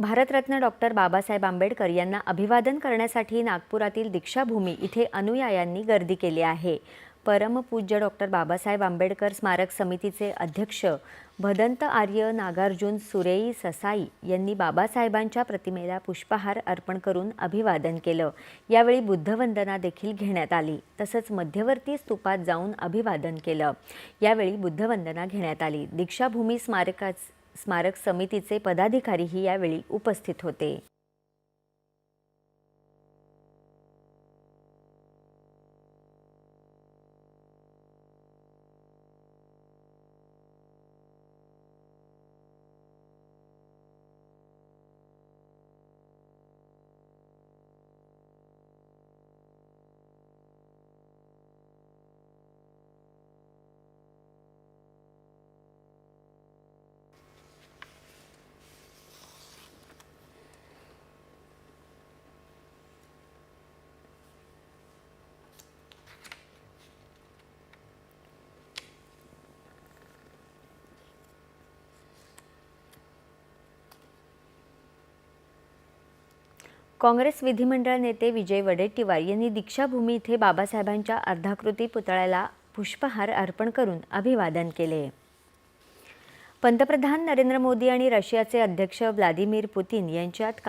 Bharat Ratna doctor Babasaheb Ambedkar यांना अभिवादन करण्यासाठी नागपुरातील दीक्षाभूमी इथे अनुयायांनी गर्दी केली आहे. परमपूज्य डॉक्टर बाबासाहेब आंबेडकर स्मारक समितीचे अध्यक्ष भदंत आर्य नागार्जुन सुरेई ससाई यांनी बाबासाहेबांच्या प्रतिमेला पुष्पहार अर्पण करून अभिवादन केलं. यावेळी बुद्धवंदना देखील घेण्यात आली. तसंच मध्यवर्ती स्तूपात जाऊन अभिवादन केलं. यावेळी बुद्धवंदना घेण्यात आली. दीक्षाभूमी स्मारका स्मारक समितीचे पदाधिकारीही यावेळी उपस्थित होते. काँग्रेस विधिमंडळ नेते विजय वडेट्टीवार यांनी दीक्षाभूमी इथे बाबासाहेबांच्या अर्धाकृती पुतळ्याला पुष्पहार अर्पण करून अभिवादन केले. पंतप्रधान नरेंद्र मोदी आणि रशियाचे अध्यक्ष व्लादिमीर पुतीन यांच्यात काल